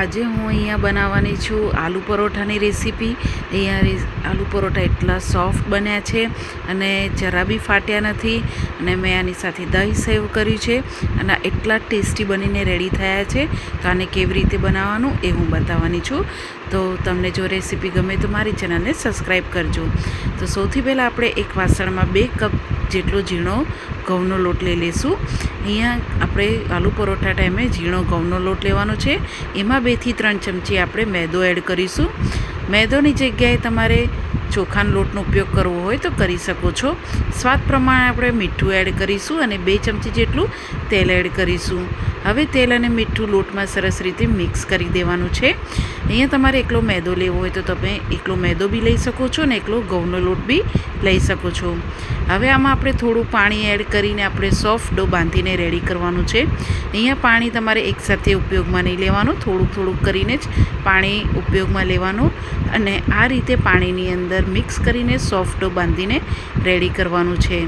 આજે હું અહીંયા બનાવવાની છું આલુ પરોઠાની રેસીપી. અહીંયા આલુ પરોઠા એટલા સોફ્ટ બન્યા છે અને જરા બી ફાટ્યા નથી અને મેં આની સાથે દહીં સેવ કર્યું છે અને એટલા ટેસ્ટી બનીને રેડી થયા છે તો આને કેવી રીતે બનાવવાનું એ હું બતાવવાની છું. તો તમને જો રેસીપી ગમે તો મારી ચેનલને સબસ્ક્રાઈબ કરજો. તો સૌથી પહેલાં આપણે એક વાસણમાં બે કપ જેટલો ઝીણો ઘઉંનો લોટ લઈ લઈશું. અહીંયા આપણે આલુ પરોઠા ટાઈમે ઝીણો ઘઉંનો લોટ લેવાનો છે. એમાં બેથી ત્રણ ચમચી આપણે મેદો એડ કરીશું. મેદોની જગ્યાએ તમારે ચોખાના લોટનો ઉપયોગ કરવો હોય તો કરી શકો છો. સ્વાદ પ્રમાણે આપણે મીઠું એડ કરીશું અને બે ચમચી જેટલું તેલ એડ કરીશું. હવે તેલ અને મીઠું લોટમાં સરસ રીતે મિક્સ કરી દેવાનું છે. અહીંયા તમારે એકલો મેદો લેવો હોય તો તમે એકલો મેદો બી લઈ શકો છો ને એકલો ઘઉંનો લોટ બી લઈ શકો છો. હવે આમાં આપણે થોડું પાણી એડ કરીને આપણે સોફ્ટ ડો બાંધીને રેડી કરવાનું છે. અહીંયા પાણી તમારે એકસાથે ઉપયોગમાં નહીં લેવાનું, થોડુંક થોડુંક કરીને જ પાણી ઉપયોગમાં લેવાનું અને આ રીતે પાણીની અંદર મિક્સ કરીને સોફ્ટ ડો બાંધીને રેડી કરવાનું છે.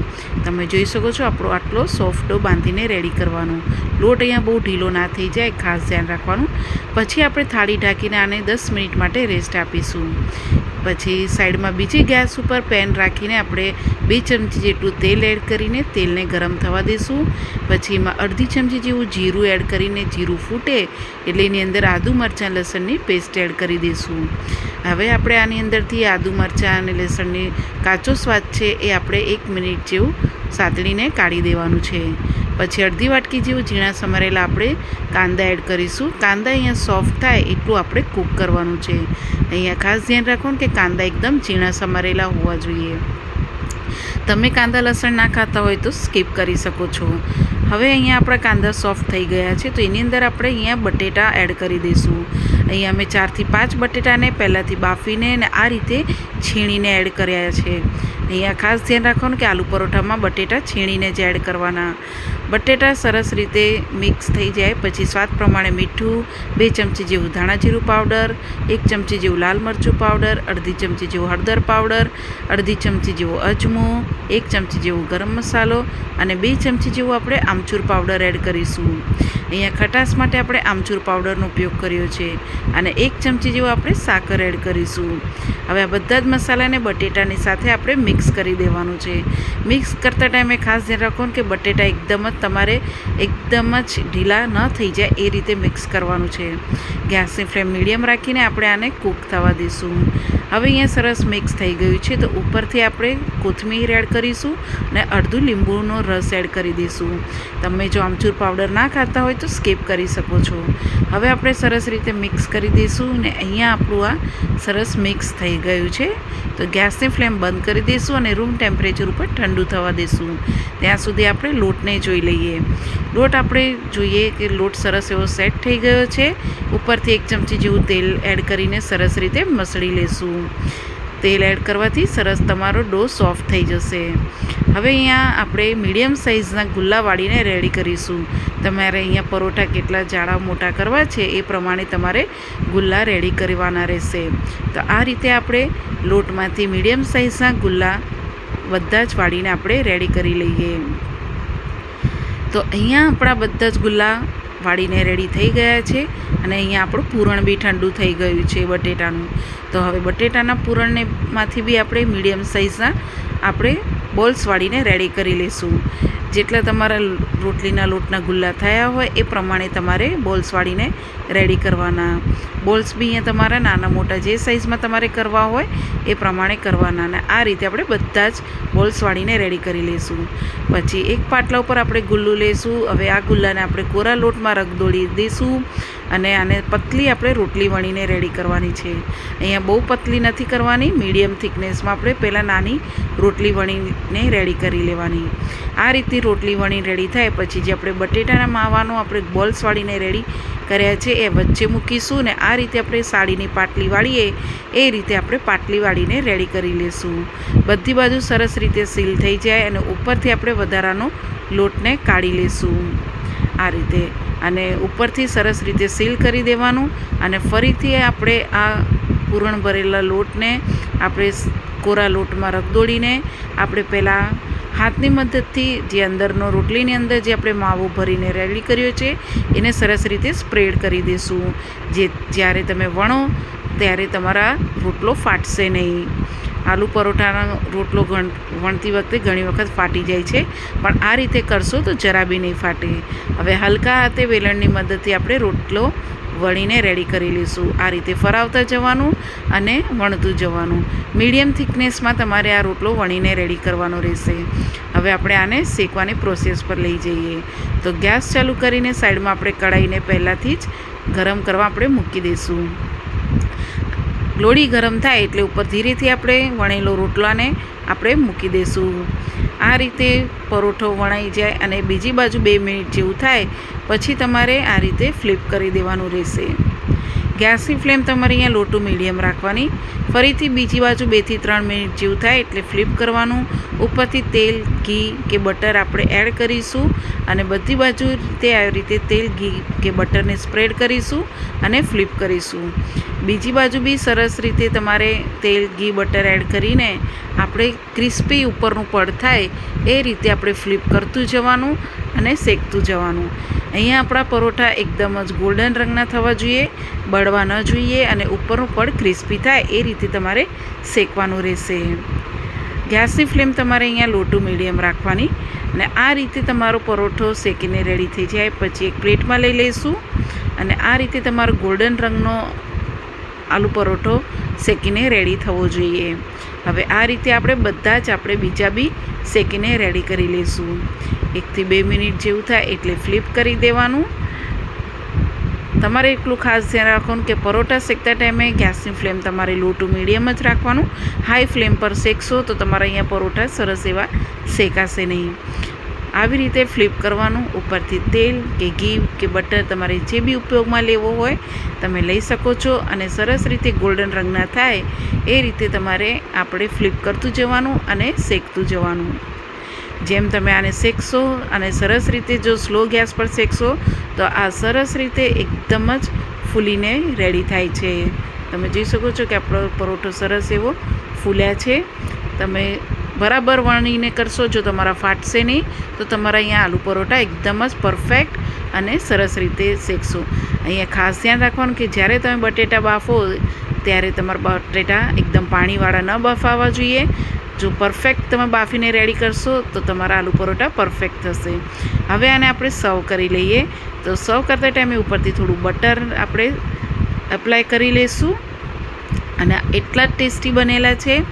તમે જોઈ શકો છો આપણો આટલો સોફ્ટ ડો બાંધીને રેડી કરવાનો. લોટ અહીંયા બહુ ઢીલો ના થઈ જાય, ખાસ ધ્યાન રાખવાનું. પછી આપણે થાળી ઢાંકીને આને દસ મિનિટ માટે રેસ્ટ આપીશું. પછી સાઈડમાં બીજી ગેસ ઉપર પેન રાખીને આપણે બે ચમચી જેટલું તેલ એડ કરીને તેલને ગરમ થવા દઈશું પછી એમાં અડધી ચમચી જેવું જીરું એડ કરીને જીરું ફૂટે એટલે એની અંદર આદુ મરચાં, લસણની પેસ્ટ એડ કરી દઈશું હવે આપણે આની અંદરથી આદુ મરચાં અને લસણની કાચો સ્વાદ છે એ આપણે એક મિનિટ જેવું સાતળીને કાઢી દેવાનું છે. પછી અડધી વાટકી જેવું ઝીણા સમારેલા આપણે કાંદા એડ કરીશું. કાંદા અહીંયા સોફ્ટ થાય એટલું આપણે કૂક કરવાનું છે. અહીંયા ખાસ ધ્યાન રાખવાનું કે કાંદા એકદમ ઝીણા સમારેલા હોવા જોઈએ. તમે કાંદા લસણ ના ખાતા હોય તો સ્કીપ કરી શકો છો. હવે અહીંયા આપણા કાંદા સોફ્ટ થઈ ગયા છે. તો એની અંદર આપણે અહીંયા બટેટા એડ કરી દઈશું. અહીંયા અમે ચારથી પાંચ બટેટાને પહેલાંથી બાફીને અને આ રીતે છીણીને એડ કર્યા છે. અહીંયા ખાસ ધ્યાન રાખવાનું કે આલુ પરોઠામાં બટેટા છીણીને જ એડ કરવાના. બટેટા સરસ રીતે મિક્સ થઈ જાય, પછી સ્વાદ પ્રમાણે મીઠું, બે ચમચી જેવું ધાણા જીરું પાવડર, એક ચમચી જેવું લાલ મરચું પાવડર, અડધી ચમચી જેવું હળદર પાવડર, અડધી ચમચી જેવો અજમો, એક ચમચી જેવો ગરમ મસાલો અને બે ચમચી જેવું આપણે આમચૂર પાવડર એડ કરીશું. અહીંયા ખટાશ માટે આપણે આમચૂર પાવડરનો ઉપયોગ કર્યો છે અને એક ચમચી જેવું આપણે સાકર એડ કરીશું. હવે આ બધા જ મસાલાને બટેટાની સાથે આપણે મિક્સ કરી દેવાનું છે. મિક્સ કરતા ટાઈમે ખાસ ધ્યાન રાખો કે બટેટા એકદમ જ તમારે એકદમ જ ઢીલા ન થઈ જાય એ રીતે મિક્સ કરવાનું છે. ગેસની ફ્લેમ મીડિયમ રાખીને આપણે આને કૂક થવા દઈશું. હવે અહીંયા સરસ મિક્સ થઈ ગયું છે તો ઉપરથી આપણે કોથમીર એડ કરીશું અને અડધું લીંબુનો રસ એડ કરી દઈશું. તમે જો આમચૂર પાવડર ના ખાતા હોય તો સ્કીપ કરી શકો છો. હવે આપણે સરસ રીતે મિક્સ કરી દઈશું ને અહીંયા આપણું આ સરસ મિક્સ થઈ ગયું છે. તો ગેસની ફ્લેમ બંધ કરી દઈશું અને રૂમ ટેમ્પરેચર ઉપર ઠંડુ થવા દઈશું. ત્યાં સુધી આપણે લોટને જોઈ લઈએ. લોટ આપણે જોઈએ કે લોટ સરસ એવો સેટ થઈ ગયો છે. ઉપરથી એક ચમચી જેવું તેલ એડ કરીને સરસ રીતે મસળી લેશું. તેલ એડ કરવાથી સરસ તમારો ડો સોફ્ટ થઈ જશે. હવે અહીંયા આપણે મીડિયમ સાઇઝના ગુલ્લા વાળીને રેડી કરીશું. તમારે અહીંયા પરોઠા કેટલા જાડા મોટા કરવા છે એ પ્રમાણે તમારે ગુલ્લા રેડી કરવાના રહેશે. તો આ રીતે આપણે લોટમાંથી મીડિયમ સાઇઝના ગુલ્લા બધા જ વાળીને આપણે રેડી કરી લઈએ. તો અહીંયા આપણા બધા જ ગુલ્લા વાળીને રેડી થઈ ગયા છે અને અહીંયા આપણું પૂરણ બી ઠંડુ થઈ ગયું છે બટેટાનું. તો હવે બટેટાના પૂરણને માંથી બી આપણે મીડિયમ સાઇઝના આપણે બોલ્સ વાળીને રેડી કરી લઈશું. જેટલા તમારા રોટલીના લોટના ગુલ્લા થયા હોય એ પ્રમાણે તમારે બોલ્સ વાળીને રેડી કરવાના બોલ્સ બી અહીંયા તમારા નાના મોટા જે સાઇઝમાં તમારે કરવા હોય એ પ્રમાણે કરવાના અને આ રીતે આપણે બધા જ બોલ્સ વાળીને રેડી કરી લઈશું. પછી એક પાટલા ઉપર આપણે ગુલ્લું લઈશું. હવે આ ગુલ્લાને આપણે કોરા લોટમાં રગદોળી દઈશું અને આને પતલી આપણે રોટલી વણીને રેડી કરવાની છે. અહીંયા બહુ પતલી નથી કરવાની, મીડિયમ થિકનેસમાં આપણે પહેલાં નાની રોટલી વણીને રેડી કરી લેવાની. આ રીતની રોટલી વણી રેડી થાય, પછી જે આપણે બટેટાના માવાનો આપણે બોલ્સ વાળીને રેડી કર્યા છે, એ વચ્ચે મૂકીશું ને આ રીતે આપણે સાડીની પાટલી વાળીએ, એ રીતે આપણે પાટલી વાળીને રેડી કરી લઈશું બધી બાજુ સરસ રીતે સીલ થઈ જાય અને ઉપરથી આપણે વધારાનો લોટને કાઢી લઈશું આ રીતે. અને ઉપરથી સરસ રીતે સીલ કરી દેવાનું અને ફરીથી આપણે આ પૂરણ ભરેલા લોટને આપણે કોરા લોટમાં રગદોળીને આપણે પહેલાં હાથની મદદથી જે અંદરનો રોટલીની અંદર જે આપણે માવો ભરીને રેડી કર્યો છે, એને સરસ રીતે સ્પ્રેડ કરી દઈશું જે જ્યારે તમે વણો, ત્યારે તમારા રોટલો ફાટશે નહીં. આલુ પરોઠાનો રોટલો ગણ, વણતી વખતે ઘણી વખત ફાટી જાય છે, પણ આ રીતે કરશો તો જરા બી નહીં ફાટે. હવે હલકા હાથે વેલણની મદદથી આપણે રોટલો વળીને રેડી કરી લઈશું. આ રીતે ફરાવતા જવાનું અને વણતું જવાનું. મીડિયમ થિકનેસમાં તમારે આ રોટલો વણીને રેડી કરવાનો રહેશે. હવે આપણે આને શેકવાની પ્રોસેસ પર લઈ જઈએ. તો ગેસ ચાલુ કરીને સાઈડમાં આપણે કઢાઈને પહેલાંથી જ ગરમ કરવા આપણે મૂકી દઈશું. લોડી ગરમ થાય એટલે ઉપર ધીરેથી આપણે વણેલો રોટલાને આપણે મૂકી દઈશું. આ રીતે પરોઠો વણાઈ જાય અને બીજી બાજુ બે મિનિટ જેવું થાય, પછી તમારે આ રીતે ફ્લિપ કરી દેવાનું રહેશે. ગેસની ફ્લેમ તમારે અહીંયા લોટું મીડિયમ રાખવાની. ફરીથી બીજી બાજુ બેથી ત્રણ મિનિટ જેવું થાય એટલે ફ્લિપ કરવાનું. ઉપરથી તેલ, ઘી કે બટર આપણે એડ કરીશું અને બધી બાજુ રીતે આવી રીતે તેલ, ઘી કે બટરને સ્પ્રેડ કરીશું અને ફ્લિપ કરીશું. બીજી બાજુ બી સરસ રીતે તમારે તેલ, ઘી, બટર એડ કરીને આપણે ક્રિસ્પી ઉપરનું પડ થાય એ રીતે આપણે ફ્લિપ કરતું જવાનું અને શેકતું જવાનું. અહીંયા આપણા પરોઠા એકદમ જ ગોલ્ડન રંગના થવા જોઈએ, બળવા ન જોઈએ અને ઉપરનું પડ ક્રિસ્પી થાય એ રીતે તમારે શેકવાનું રહેશે. ગેસની ફ્લેમ તમારે અહીંયા લોટું મીડિયમ રાખવાની અને આ રીતે તમારો પરોઠો શેકીને રેડી થઈ જાય. પછી એક પ્લેટમાં લઈ લઈશું અને આ રીતે તમારો ગોલ્ડન રંગનો આલુ પરોઠો શેકીને રેડી થવો જોઈએ. હવે આ રીતે આપણે બધા જ આપણે બીજા બી શેકીને રેડી કરી લઈશું. એકથી બે મિનિટ જેવું થાય એટલે ફ્લિપ કરી દેવાનું. તમારે એટલું ખાસ ધ્યાન રાખવાનું કે પરોઠા શેકતા ટાઈમે ગેસની ફ્લેમ તમારે લો ટુ મીડિયમ જ રાખવાનું. હાઈ ફ્લેમ પર શેકશો તો તમારા અહીંયા પરોઠા સરસ એવા શેકાશે નહીં. આવી રીતે ફ્લિપ કરવાનું ઉપરથી તેલ કે ઘી કે બટર તમારે જે બી ઉપયોગમાં લેવો હોય તમે લઈ શકો છો અને સરસ રીતે ગોલ્ડન રંગના થાય એ રીતે તમારે આપણે ફ્લિપ કરતું જવાનું અને શેકતું જવાનું. જેમ તમે આને શેકશો અને સરસ રીતે જો સ્લો ગેસ પર શેકશો તો આ સરસ રીતે એકદમ જ ફૂલીને રેડી થાય છે. તમે જોઈ શકો છો કે આપણો પરોઠો સરસ એવો ફૂલ્યા છે. તમે બરાબર વણીને કરશો, જો તમારા ફાટશે નહીં, તો તમારા અહીંયા આલુ પરોઠા એકદમ જ પરફેક્ટ અને સરસ રીતે શેકશો. અહીંયા ખાસ ધ્યાન રાખવાનું કે જ્યારે તમે બટેટા બાફો, ત્યારે તમારા બટેટા એકદમ પાણીવાળા ન બફાવા જોઈએ. જો પરફેક્ટ તમે બાફીને રેડી કરશો, તો તમારા આલુ પરોઠા પરફેક્ટ થશે. હવે આને આપણે સર્વ કરી લઈએ. તો સર્વ કરતા ટાઈમે ઉપરથી થોડું બટર આપણે એપ્લાય કરી લઈશું. અને એટલા જ ટેસ્ટી બનેલા છે.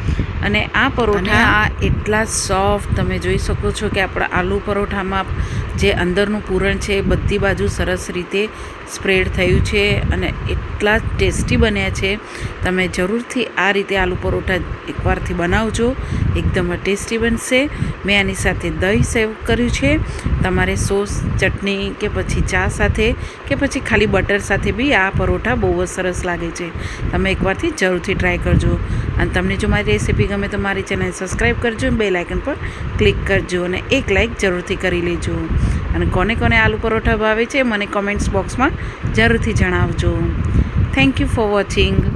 અને આ પરોઠા આ એટલા સોફ્ટ તમે જોઈ શકો છો કે આપણા આલુ પરોઠામાં જે અંદરનું પૂરણ છે એ બધી બાજુ સરસ રીતે સ્પ્રેડ થયું છે અને એટલા ટેસ્ટી બન્યા છે. તમે જરૂરથી આ રીતે આલુ પરોઠા એકવારથી બનાવજો. એકદમ ટેસ્ટી બનશે. મેં આની સાથે દહીં સેવ કર્યું છે. તમારે સોસ, ચટણી કે પછી ચા સાથે કે પછી ખાલી બટર સાથે બી આ પરોઠા બહુ જ સરસ લાગે છે. તમે એકવારથી જરૂરથી ટ્રાય કરજો. અને તમને જો મારી રેસીપી ગમે તો મારી ચેનલ સબસ્ક્રાઈબ કરજો બે લાઇકન પર ક્લિક કરજો અને એક લાઇક જરૂરથી કરી લેજો. અને કોને કોને આલુ પરોઠા ભાવે છે મને કોમેન્ટ્સ બોક્સમાં જરૂરથી જણાવજો. Thank you for watching